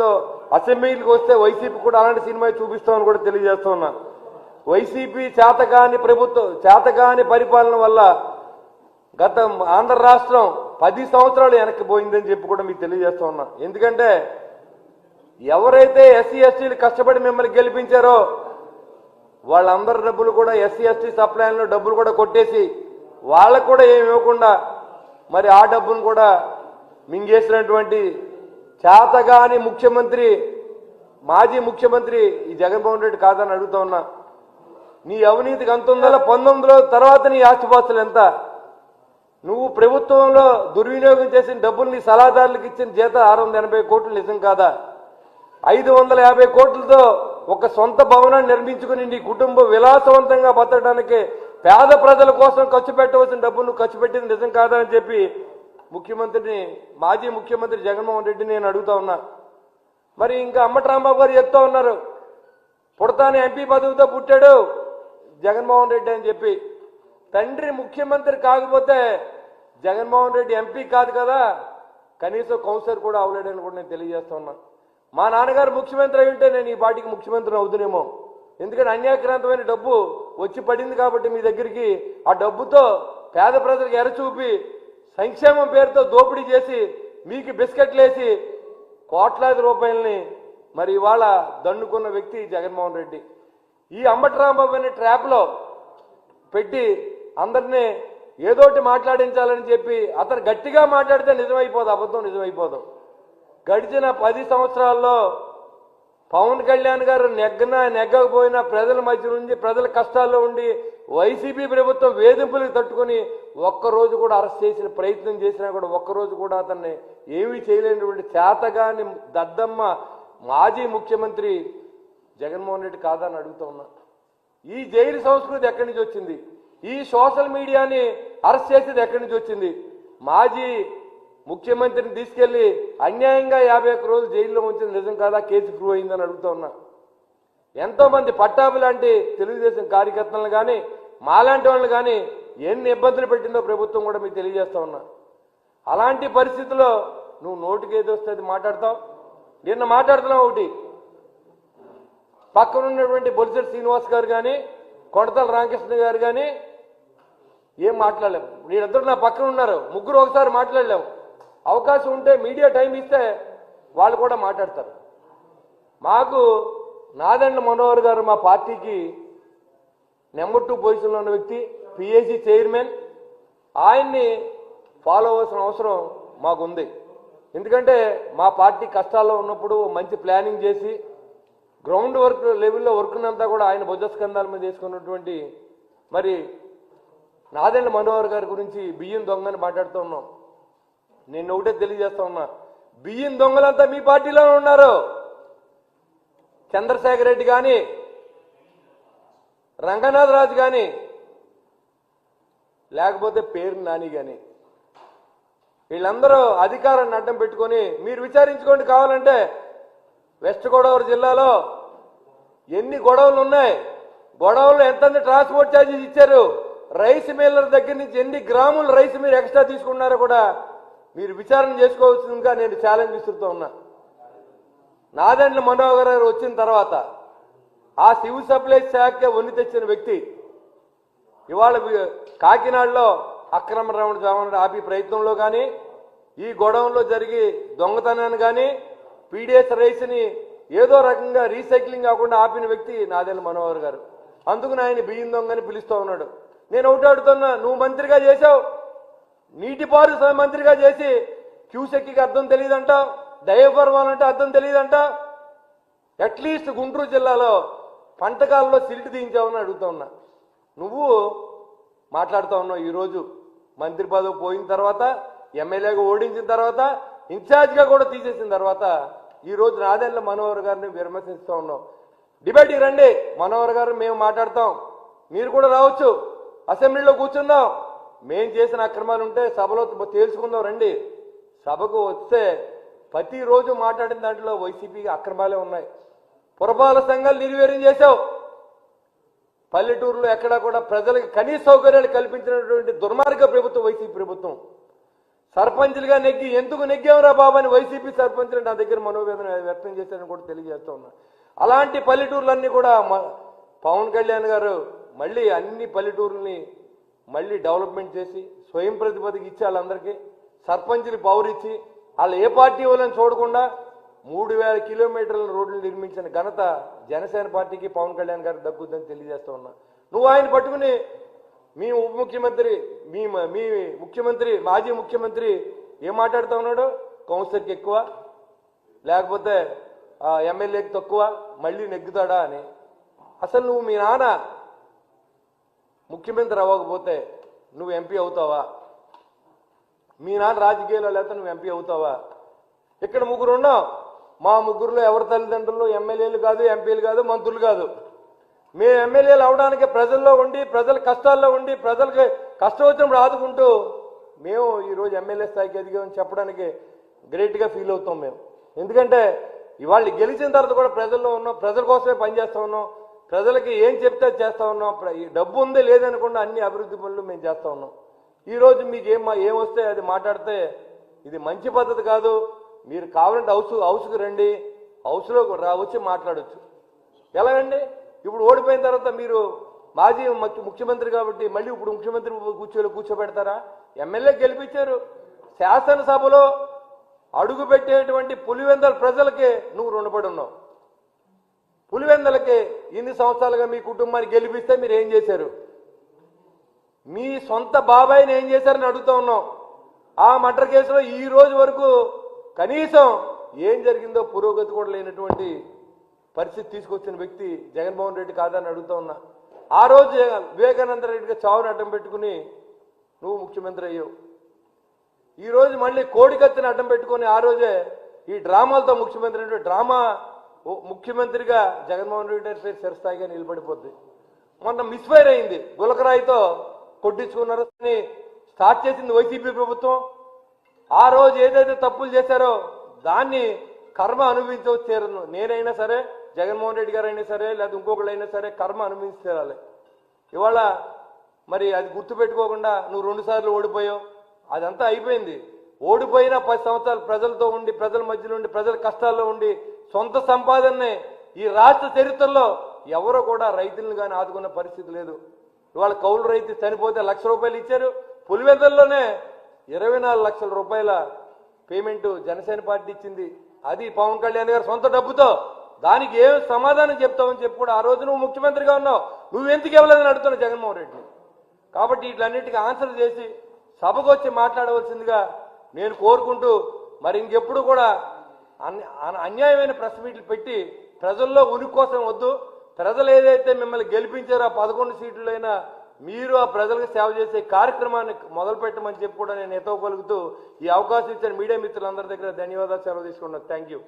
పరిస్థితిలో అసెంబ్లీకి వస్తే వైసీపీ కూడా అలాంటి సినిమా చూపిస్తామని కూడా తెలియజేస్తా ఉన్నా. వైసీపీ చేతకాని ప్రభుత్వం చేతకాని పరిపాలన వల్ల గత ఆంధ్ర రాష్ట్రం పది సంవత్సరాలు వెనక్కి పోయిందని చెప్పి కూడా మీకు తెలియజేస్తా ఉన్నా. ఎందుకంటే ఎవరైతే ఎస్సీ ఎస్టీలు కష్టపడి మిమ్మల్ని గెలిపించారో వాళ్ళందరి డబ్బులు కూడా ఎస్సీ ఎస్టీ సప్లైన్లో డబ్బులు కూడా కొట్టేసి వాళ్ళకు కూడా ఏమి ఇవ్వకుండా మరి ఆ డబ్బును కూడా మింగేసినటువంటి చేతగాని ముఖ్యమంత్రి మాజీ ముఖ్యమంత్రి ఈ జగన్మోహన్ రెడ్డి కాదని అడుగుతా ఉన్నా. నీ అవినీతికి అంత ఉందా పంతొమ్మిదిలో తర్వాత నీ ఆస్తిపాస్తులు ఎంత? నువ్వు ప్రభుత్వంలో దుర్వినియోగం చేసిన డబ్బులు నీ సలహాదారులకు ఇచ్చిన జీత ఆరు వందల ఎనభై కోట్లు నిజం కాదా? ఐదు వందల యాభై కోట్లతో ఒక సొంత భవనాన్ని నిర్మించుకుని నీ కుటుంబం విలాసవంతంగా బతకడానికి పేద ప్రజల కోసం ఖర్చు పెట్టవలసిన డబ్బును నువ్వు ఖర్చు పెట్టింది నిజం కాదని చెప్పి ముఖ్యమంత్రిని మాజీ ముఖ్యమంత్రి జగన్మోహన్ రెడ్డిని నేను అడుగుతా ఉన్నా. మరి ఇంకా అమ్మట్రాంబాబు గారు చెప్తా ఉన్నారు. పుడతాని ఎంపీ పదవితో పుట్టాడు జగన్మోహన్ రెడ్డి అని చెప్పి. తండ్రి ముఖ్యమంత్రి కాకపోతే జగన్మోహన్ రెడ్డి ఎంపీ కాదు కదా. కనీసం కౌన్సిలర్ కూడా అవలేడని కూడా నేను తెలియజేస్తా ఉన్నా. మా నాన్నగారు ముఖ్యమంత్రి అయి ఉంటే నేను ఈ పార్టీకి ముఖ్యమంత్రి అవుతునేమో ఎందుకంటే అన్యాక్రాంతమైన డబ్బు వచ్చి పడింది కాబట్టి మీ దగ్గరికి ఆ డబ్బుతో పేద ప్రజలకు ఎరచూపి సంక్షేమం పేరుతో దోపిడీ చేసి మీకు బిస్కెట్లేసి కోట్లాది రూపాయలని మరి ఇవాళ దండుకున్న వ్యక్తి జగన్మోహన్ రెడ్డి. ఈ అంబటి అనే ట్రాప్లో పెట్టి అందరినీ ఏదోటి మాట్లాడించాలని చెప్పి అతను గట్టిగా మాట్లాడితే నిజమైపోదు అబద్ధం నిజమైపోదు. గడిచిన పది సంవత్సరాల్లో పవన్ కళ్యాణ్ గారు నెగ్గన నెగ్గకపోయినా ప్రజల మధ్య నుండి ప్రజల కష్టాల్లో ఉండి వైసీపీ ప్రభుత్వం వేధింపులకు తట్టుకొని ఒక్కరోజు కూడా అరెస్ట్ చేసిన ప్రయత్నం చేసినా కూడా ఒక్కరోజు కూడా అతన్ని ఏమీ చేయలేనటువంటి చేతగాని దద్దమ్మ మాజీ ముఖ్యమంత్రి జగన్మోహన్ రెడ్డి కాదని అడుగుతా ఉన్నా. ఈ జైలు సంస్కృతి ఎక్కడి నుంచి వచ్చింది? ఈ సోషల్ మీడియాని అరెస్ట్ చేసేది ఎక్కడి నుంచి వచ్చింది? మాజీ ముఖ్యమంత్రిని తీసుకెళ్ళి అన్యాయంగా యాభై ఒక్క రోజులు జైల్లో ఉంచింది నిజం కాదా? కేసు ప్రూవ్ అయిందని అడుగుతా ఉన్నా. ఎంతోమంది పట్టాభి లాంటి తెలుగుదేశం కార్యకర్తలను కానీ మాలాంటి వాళ్ళని కానీ ఎన్ని ఇబ్బందులు పెట్టిందో ప్రభుత్వం కూడా మీకు తెలియజేస్తా ఉన్నా. అలాంటి పరిస్థితుల్లో నువ్వు నోటికి ఏది వస్తే అది మాట్లాడతావు? నిన్న మాట్లాడుతున్నావు ఒకటి. పక్కన ఉన్నటువంటి బొలిసెట్ శ్రీనివాస్ గారు కానీ కొండతల రామకృష్ణ గారు కానీ ఏం మాట్లాడలేము వీళ్ళిద్దరు నా పక్కన ఉన్నారు. ముగ్గురు ఒకసారి మాట్లాడలేము అవకాశం ఉంటే మీడియా టైం ఇస్తే వాళ్ళు కూడా మాట్లాడతారు. మాకు నాదండ్ల మనోహర్ గారు మా పార్టీకి నెంబర్ టూ పొజిషన్లో ఉన్న వ్యక్తి పిఏసీ చైర్మన్. ఆయన్ని ఫాలో అవ్వాల్సిన అవసరం మాకుంది. ఎందుకంటే మా పార్టీ కష్టాల్లో ఉన్నప్పుడు మంచి ప్లానింగ్ చేసి గ్రౌండ్ వర్క్ లెవెల్లో వర్క్నంతా కూడా ఆయన భుజస్కంధాల మీద చేసుకున్నటువంటి మరి నాదెండ్ల మనోహర్ గారి గురించి బియ్యం దొంగని మాట్లాడుతూ ఉన్నాం. నేను ఒకటే తెలియజేస్తా ఉన్నా. బియ్యం దొంగలంతా మీ పార్టీలోనే ఉన్నారు. చంద్రశేఖర్ రెడ్డి కానీ రంగనాథరాజు కానీ లేకపోతే పేరు నాని కానీ వీళ్ళందరూ అధికారాన్ని అడ్డం పెట్టుకొని మీరు విచారించుకోండి కావాలంటే వెస్ట్ గోదావరి జిల్లాలో ఎన్ని గొడవలు ఉన్నాయి గొడవలు ఎంత ట్రాన్స్పోర్ట్ ఛార్జెస్ ఇచ్చారు రైస్ మిల్లర్ దగ్గర నుంచి ఎన్ని గ్రాములు రైస్ మీరు ఎక్స్ట్రా తీసుకున్నారో కూడా మీరు విచారణ చేసుకోవాల్సిందిగా నేను ఛాలెంజ్ ఇస్తుతూ ఉన్నా. నాదెండ్ల మనోహర్ గారు వచ్చిన తర్వాత ఆ సివిల్ సప్లై శాఖ ఉన్ని తెచ్చిన వ్యక్తి. ఇవాళ కాకినాడలో అక్రమ రమణ రవాణా ఆపి ప్రయత్నంలో కానీ ఈ గొడవంలో జరిగి దొంగతనాన్ని కానీ పీడిఎస్ రైస్ని ఏదో రకంగా రీసైక్లింగ్ కాకుండా ఆపిన వ్యక్తి నాదెల్ల మనోహర్ గారు. అందుకు ఆయన బియ్యం దొంగని పిలుస్తూ ఉన్నాడు. నేను ఒకటి అడుగుతున్నా నువ్వు మంత్రిగా చేసావు నీటిపారుదల మంత్రిగా చేసి క్యూసెక్కి అర్థం తెలియదంట దయపర్వాలంటే అర్థం తెలియదంట. అట్లీస్ట్ గుంటూరు జిల్లాలో పంటకాలలో సిల్ట్ దించావని అడుగుతా ఉన్నా. నువ్వు మాట్లాడుతూ ఉన్నావు ఈరోజు. మంత్రి పదవి పోయిన తర్వాత ఎమ్మెల్యేగా ఓడించిన తర్వాత ఇన్ఛార్జ్గా కూడా తీసేసిన తర్వాత ఈ రోజు మనోహర్ గారిని విమర్శిస్తూ ఉన్నావు. డిబేట్కి రండి. మనోహర్ గారు మేము మాట్లాడతాం. మీరు కూడా రావచ్చు. అసెంబ్లీలో కూర్చుందాం. మేం చేసిన అక్రమాలు ఉంటే సభలో తేల్చుకుందాం రండి. సభకు వస్తే ప్రతిరోజు మాట్లాడిన దాంట్లో వైసీపీ అక్రమాలే ఉన్నాయి. పురపాలక సంఘాలు నిర్వీర్యం చేశావు. పల్లెటూరులో ఎక్కడా కూడా ప్రజలకు కనీస సౌకర్యాలు కల్పించినటువంటి దుర్మార్గ ప్రభుత్వం వైసీపీ ప్రభుత్వం. సర్పంచ్లుగా నెగ్గి ఎందుకు నెగ్గావురా బాబు అని వైసీపీ సర్పంచ్లు నా దగ్గర మనోవేదన వ్యక్తం చేశారని కూడా తెలియజేస్తా ఉన్నా. అలాంటి పల్లెటూర్లన్నీ కూడా మ- పవన్ కళ్యాణ్ గారు మళ్ళీ అన్ని పల్లెటూర్లని మళ్ళీ డెవలప్మెంట్ చేసి స్వయం ప్రతిపదికి ఇచ్చి వాళ్ళందరికీ సర్పంచులు పవర్ ఇచ్చి వాళ్ళు ఏ పార్టీ వాళ్ళని చూడకుండా మూడు వేల కిలోమీటర్ల రోడ్లు నిర్మించిన ఘనత జనసేన పార్టీకి పవన్ కళ్యాణ్ గారికి దక్కుద్దని తెలియజేస్తా ఉన్నా. నువ్వు ఆయన పట్టుకుని మీ ఉప ముఖ్యమంత్రి మీ మీ ముఖ్యమంత్రి మాజీ ముఖ్యమంత్రి ఏం మాట్లాడుతూ ఉన్నాడు? కౌన్సిలర్కి ఎక్కువ లేకపోతే ఎమ్మెల్యేకి తక్కువ మళ్ళీ నెగ్గుతాడా అని. అసలు నువ్వు మీ నాన్న ముఖ్యమంత్రి అవ్వకపోతే నువ్వు ఎంపీ అవుతావా? మీ నాన్న రాజకీయాల్లో లేకపోతే నువ్వు ఎంపీ అవుతావా? ఇక్కడ ముగ్గురు ఉన్నావు మా ముగ్గురులో ఎవరి తల్లిదండ్రులు ఎమ్మెల్యేలు కాదు ఎంపీలు కాదు మంత్రులు కాదు. మేము ఎమ్మెల్యేలు అవడానికి ప్రజల్లో ఉండి ప్రజల కష్టాల్లో ఉండి ప్రజలకి కష్టం వచ్చినప్పుడు ఆదుకుంటూ మేము ఈరోజు ఎమ్మెల్యే స్థాయికి ఎదిగామని చెప్పడానికి గ్రేట్గా ఫీల్ అవుతాం మేము. ఎందుకంటే ఇవాళ గెలిచిన తర్వాత కూడా ప్రజల్లో ఉన్నాం ప్రజల కోసమే పనిచేస్తూ ఉన్నాం ప్రజలకి ఏం చెప్తే అది చేస్తా ఉన్నాం ఈ డబ్బు ఉందే లేదనకుండా అన్ని అభివృద్ధి పనులు మేము చేస్తా ఉన్నాం. ఈరోజు మీకు ఏం ఏం వస్తే అది మాట్లాడితే ఇది మంచి పద్ధతి కాదు మీరు కావాలంటే హౌస్ హౌస్కి రండి. హౌస్లో వచ్చి మాట్లాడచ్చు. ఎలాగండి ఇప్పుడు ఓడిపోయిన తర్వాత మీరు మాజీ ముఖ్యమంత్రి కాబట్టి మళ్ళీ ఇప్పుడు ముఖ్యమంత్రి కూర్చోలో కూర్చోబెడతారా? ఎమ్మెల్యే గెలిపించారు. శాసనసభలో అడుగుపెట్టేటువంటి పులివెందల ప్రజలకి నువ్వు రుణపడి ఉన్నావు. పులివెందలకి ఇన్ని సంవత్సరాలుగా మీ కుటుంబాన్ని గెలిపిస్తే మీరు ఏం చేశారు? మీ సొంత బాబాయిని ఏం చేశారని అడుగుతా ఉన్నాం ఆ మర్డర్ కేసులో ఈ రోజు వరకు కనీసం ఏం జరిగిందో పురోగతి కూడా లేనటువంటి పరిస్థితి తీసుకొచ్చిన వ్యక్తి జగన్మోహన్ రెడ్డి కాదని అడుగుతా ఉన్నా. ఆ రోజు వివేకానంద రెడ్డిగా చావును అడ్డం పెట్టుకుని నువ్వు ముఖ్యమంత్రి అయ్యావు. ఈరోజు మళ్ళీ కోడికత్తిని అడ్డం పెట్టుకొని ఆ రోజే ఈ డ్రామాలతో ముఖ్యమంత్రి అంటే డ్రామా ముఖ్యమంత్రిగా జగన్మోహన్ రెడ్డి గారి పేరు చిరస్థాయిగా నిలబడిపోద్ది. మొన్న మిస్ఫైర్ అయింది. గులకరాయితో కొట్టించుకున్నారు స్టార్ట్ చేసింది వైసీపీ ప్రభుత్వం. ఆ రోజు ఏదైతే తప్పులు చేశారో దాన్ని కర్మ అనుభవించవచ్చు నేనైనా సరే జగన్మోహన్ రెడ్డి గారు అయినా సరే లేదా ఇంకొకళ్ళు అయినా సరే కర్మ అనుభవించి ఇవాళ మరి అది గుర్తుపెట్టుకోకుండా నువ్వు రెండు సార్లు ఓడిపోయావు. అదంతా అయిపోయింది. ఓడిపోయిన పది సంవత్సరాలు ప్రజలతో ఉండి ప్రజల మధ్యలో ఉండి ప్రజల కష్టాల్లో ఉండి సొంత సంపాదనే ఈ రాష్ట్ర చరిత్రలో ఎవరో కూడా రైతులను కానీ ఆదుకున్న పరిస్థితి లేదు. ఇవాళ కౌలు రైతు చనిపోతే లక్ష రూపాయలు ఇచ్చారు. పులివెదల్లోనే ఇరవై నాలుగు లక్షల రూపాయల పేమెంట్ జనసేన పార్టీ ఇచ్చింది. అది పవన్ కళ్యాణ్ గారు సొంత డబ్బుతో. దానికి ఏం సమాధానం చెప్తావని చెప్పి కూడా ఆ రోజు నువ్వు ముఖ్యమంత్రిగా ఉన్నావు. నువ్వు ఎందుకు ఇవ్వలేదని అడుగుతున్నావు జగన్మోహన్ రెడ్డిని. కాబట్టి వీటిలన్నిటికీ ఆన్సర్ చేసి సభకు వచ్చి మాట్లాడవలసిందిగా నేను కోరుకుంటూ మరి ఇంకెప్పుడు కూడా అన్- అన్- అన్యాయమైన ప్రెస్ మీట్లు పెట్టి ప్రజల్లో ఉనికి కోసం వద్దు. ప్రజలు ఏదైతే మిమ్మల్ని గెలిపించారో ఆ పదకొండు సీట్లైనా మీరు ఆ ప్రజలకు సేవ చేసే కార్యక్రమాన్ని మొదలు పెట్టమని చెప్పి కూడా నేను ఎతో పలుకుతూ ఈ అవకాశం ఇచ్చిన మీడియా మిత్రులందరి దగ్గర ధన్యవాదాలు సెలవు తీసుకున్నాను థ్యాంక్ యూ